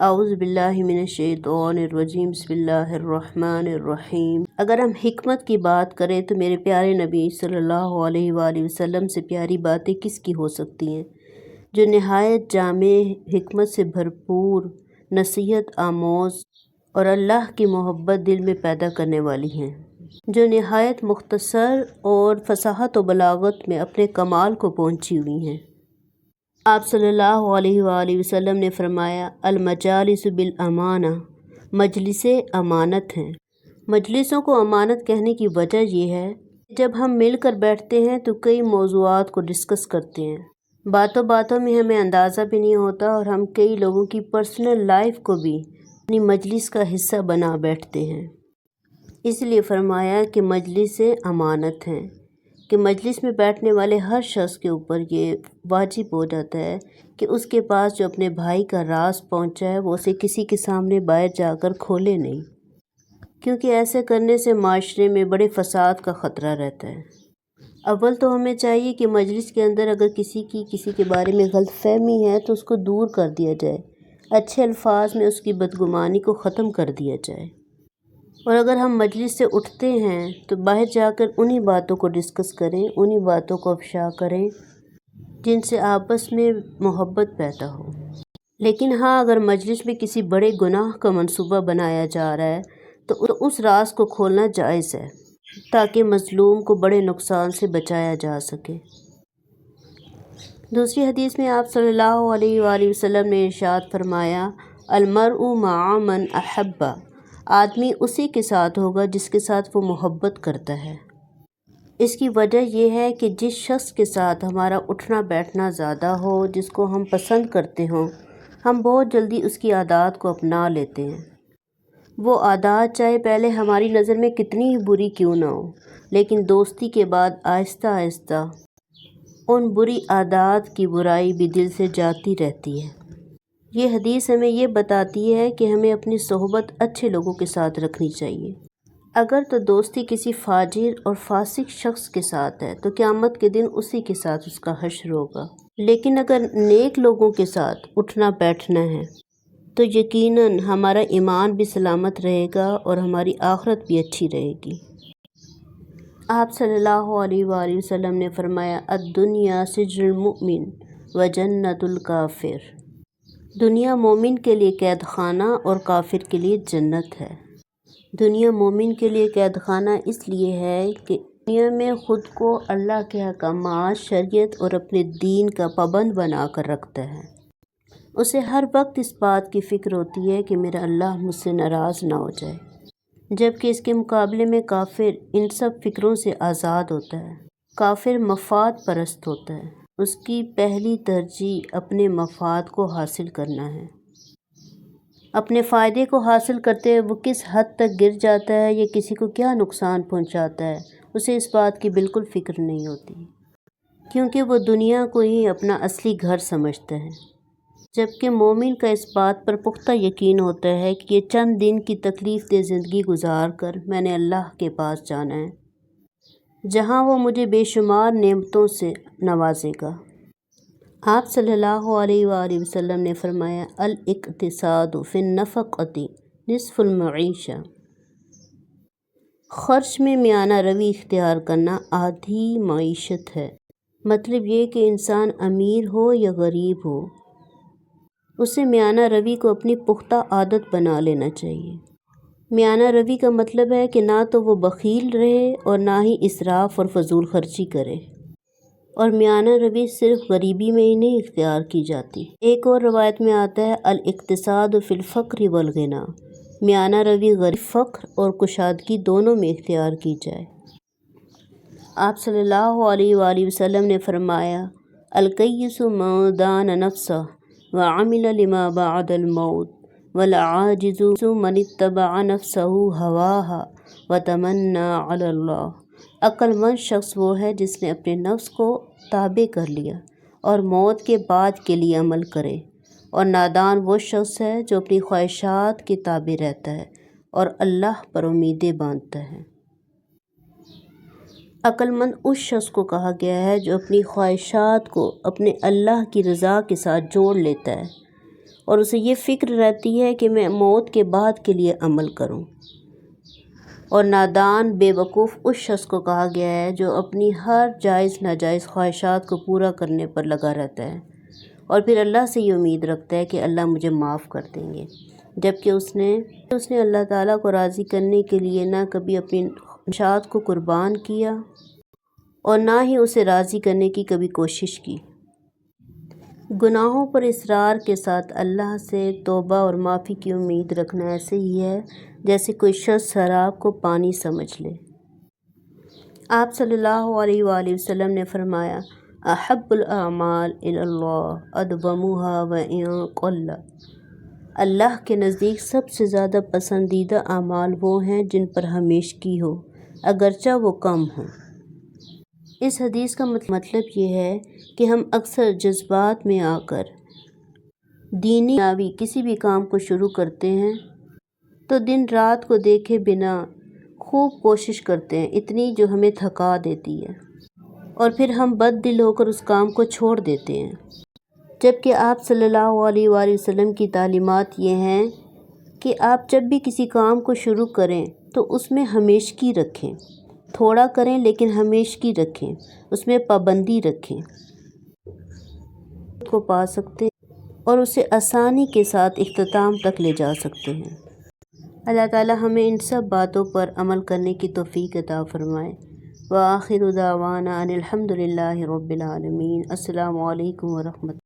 اعوذ باللہ من الشیطان الرجیم، بسم اللہ الرحمن الرحیم۔ اگر ہم حکمت کی بات کریں تو میرے پیارے نبی صلی اللہ علیہ وآلہ وسلم سے پیاری باتیں کس کی ہو سکتی ہیں؟ جو نہایت جامع حکمت سے بھرپور نصیحت، آموز اور اللہ کی محبت دل میں پیدا کرنے والی ہیں۔ جو نہایت مختصر اور فصاحت و بلاغت میں اپنے کمال کو پہنچی ہوئی ہیں۔ آپ صلی اللہ علیہ وآلہ وسلم نے فرمایا، المجالس بالامانہ، مجلس امانت ہیں۔ مجلسوں کو امانت کہنے کی وجہ یہ ہے، جب ہم مل کر بیٹھتے ہیں تو کئی موضوعات کو ڈسکس کرتے ہیں۔ باتوں باتوں میں ہمیں اندازہ بھی نہیں ہوتا اور ہم کئی لوگوں کی پرسنل لائف کو بھی اپنی مجلس کا حصہ بنا بیٹھتے ہیں۔ اس لیے فرمایا کہ مجلس امانت ہیں۔ کہ مجلس میں بیٹھنے والے ہر شخص کے اوپر یہ واجب ہو جاتا ہے کہ اس کے پاس جو اپنے بھائی کا راز پہنچا ہے، وہ اسے کسی کے سامنے باہر جا کر کھولے نہیں۔ کیونکہ ایسے کرنے سے معاشرے میں بڑے فساد کا خطرہ رہتا ہے۔ اول تو ہمیں چاہیے کہ مجلس کے اندر اگر کسی کی، کسی کے بارے میں غلط فہمی ہے تو اس کو دور کر دیا جائے۔ اچھے الفاظ میں اس کی بدگمانی کو ختم کر دیا جائے۔ اور اگر ہم مجلس سے اٹھتے ہیں تو باہر جا کر انہی باتوں کو ڈسکس کریں، انہی باتوں کو افشا کریں جن سے آپس میں محبت پیدا ہو۔ لیکن ہاں اگر مجلس میں کسی بڑے گناہ کا منصوبہ بنایا جا رہا ہے، تو اس راز کو کھولنا جائز ہے تاکہ مظلوم کو بڑے نقصان سے بچایا جا سکے۔ دوسری حدیث میں آپ صلی اللہ علیہ وآلہ وسلم نے ارشاد فرمایا، المرء مع من احبہ آدمی اسی کے ساتھ ہوگا جس کے ساتھ وہ محبت کرتا ہے۔ اس کی وجہ یہ ہے کہ جس شخص کے ساتھ ہمارا اٹھنا بیٹھنا زیادہ ہو، جس کو ہم پسند کرتے ہوں، ہم بہت جلدی اس کی عادات کو اپنا لیتے ہیں۔ وہ عادات چاہے پہلے ہماری نظر میں کتنی ہی بری کیوں نہ ہو، لیکن دوستی کے بعد آہستہ آہستہ ان بری عادات کی برائی بھی دل سے جاتی رہتی ہے۔ یہ حدیث ہمیں یہ بتاتی ہے کہ ہمیں اپنی صحبت اچھے لوگوں کے ساتھ رکھنی چاہیے۔ اگر تو دوستی کسی فاجر اور فاسق شخص کے ساتھ ہے، تو قیامت کے دن اسی کے ساتھ اس کا حشر ہوگا۔ لیکن اگر نیک لوگوں کے ساتھ اٹھنا بیٹھنا ہے، تو یقیناً ہمارا ایمان بھی سلامت رہے گا اور ہماری آخرت بھی اچھی رہے گی۔ آپ صلی اللہ علیہ وآلہ وسلم نے فرمایا، الدنیا سجن المؤمن و جنت الکافر۔ دنیا مومن کے لیے قید خانہ اور کافر کے لیے جنت ہے۔ دنیا مومن کے لیے قید خانہ اس لیے ہے کہ دنیا میں خود کو اللہ کے حکامات شریعت اور اپنے دین کا پابند بنا کر رکھتا ہے۔ اسے ہر وقت اس بات کی فکر ہوتی ہے کہ میرا اللہ مجھ سے ناراض نہ ہو جائے جبکہ اس کے مقابلے میں کافر ان سب فکروں سے آزاد ہوتا ہے۔ کافر مفاد پرست ہوتا ہے۔ اس کی پہلی ترجیح اپنے مفاد کو حاصل کرنا ہے۔ اپنے فائدے کو حاصل کرتے ہوئے وہ کس حد تک گر جاتا ہے یا کسی کو کیا نقصان پہنچاتا ہے، اسے اس بات کی بالکل فکر نہیں ہوتی۔ کیونکہ وہ دنیا کو ہی اپنا اصلی گھر سمجھتا ہے۔ جبکہ مومن کا اس بات پر پختہ یقین ہوتا ہے کہ یہ چند دن کی تکلیف دہ زندگی گزار کر میں نے اللہ کے پاس جانا ہے۔ جہاں وہ مجھے بے شمار نعمتوں سے نوازے گا۔ آپ صلی اللہ علیہ وآلہ وسلم نے فرمایا، الاقتصاد فی النفقتی نصف المعیشہ خرچ میں میانہ روی اختیار کرنا آدھی معیشت ہے۔ مطلب یہ کہ انسان امیر ہو یا غریب ہو، اسے میانہ روی کو اپنی پختہ عادت بنا لینا چاہیے۔ میانہ روی کا مطلب ہے کہ نہ تو وہ بخیل رہے اور نہ ہی اسراف اور فضول خرچی کرے۔ اور میانہ روی صرف غریبی میں ہی نہیں اختیار کی جاتی۔ ایک اور روایت میں آتا ہے، الاقتصاد فی الفقر والغنا۔ میانہ روی غریب، فقر اور کشادگی دونوں میں اختیار کی جائے۔ آپ صلی اللہ علیہ وآلہ وسلم نے فرمایا القیس مودان نفسہ وعمل لما بعد الموت۔ والعاجز من اتبع نفسه هواها وتمنى على اللہ عقل مند شخص وہ ہے جس نے اپنے نفس کو تابع کر لیا اور موت کے بعد کے لیے عمل کرے۔ اور نادان وہ شخص ہے جو اپنی خواہشات کے تابع رہتا ہے اور اللہ پر امیدیں باندھتا ہے۔ عقل مند اس شخص کو کہا گیا ہے جو اپنی خواہشات کو اپنے اللہ کی رضا کے ساتھ جوڑ لیتا ہے۔ اور اسے یہ فکر رہتی ہے کہ میں موت کے بعد کے لیے عمل کروں۔ اور نادان بے وقوف اس شخص کو کہا گیا ہے جو اپنی ہر جائز ناجائز خواہشات کو پورا کرنے پر لگا رہتا ہے۔ اور پھر اللہ سے یہ امید رکھتا ہے کہ اللہ مجھے معاف کر دیں گے۔ جبکہ اس نے اس نے اللہ تعالیٰ کو راضی کرنے کے لیے نہ کبھی اپنی خواہشات کو قربان کیا اور نہ ہی اسے راضی کرنے کی کبھی کوشش کی۔ گناہوں پر اصرار کے ساتھ اللہ سے توبہ اور معافی کی امید رکھنا ایسے ہی ہے جیسے کوئی شخص شراب کو پانی سمجھ لے۔ آپ صلی اللہ علیہ وآلہ وسلم نے فرمایا، احب الاعمال اللہ ادبموہا و اللہ کے نزدیک سب سے زیادہ پسندیدہ اعمال وہ ہیں جن پر ہمیشگی ہو، اگرچہ وہ کم ہوں۔ اس حدیث کا مطلب یہ ہے کہ ہم اکثر جذبات میں آ کر دینی ناوی کسی بھی کام کو شروع کرتے ہیں، تو دن رات کو دیکھے بنا خوب کوشش کرتے ہیں، اتنی جو ہمیں تھکا دیتی ہے۔ اور پھر ہم بد دل ہو کر اس کام کو چھوڑ دیتے ہیں۔ جبکہ آپ صلی اللہ علیہ وآلہ وسلم کی تعلیمات یہ ہیں کہ آپ جب بھی کسی کام کو شروع کریں، تو اس میں ہمیشگی رکھیں۔ تھوڑا کریں لیکن ہمیشگی رکھیں، اس میں پابندی رکھیں۔ کو پا سکتے ہیں اور اسے آسانی کے ساتھ اختتام تک لے جا سکتے ہیں۔ اللہ تعالی ہمیں ان سب باتوں پر عمل کرنے کی توفیق عطا فرمائے۔ وآخر دعوانا ان الحمد للہ رب العالمین۔ السلام علیکم ورحمۃ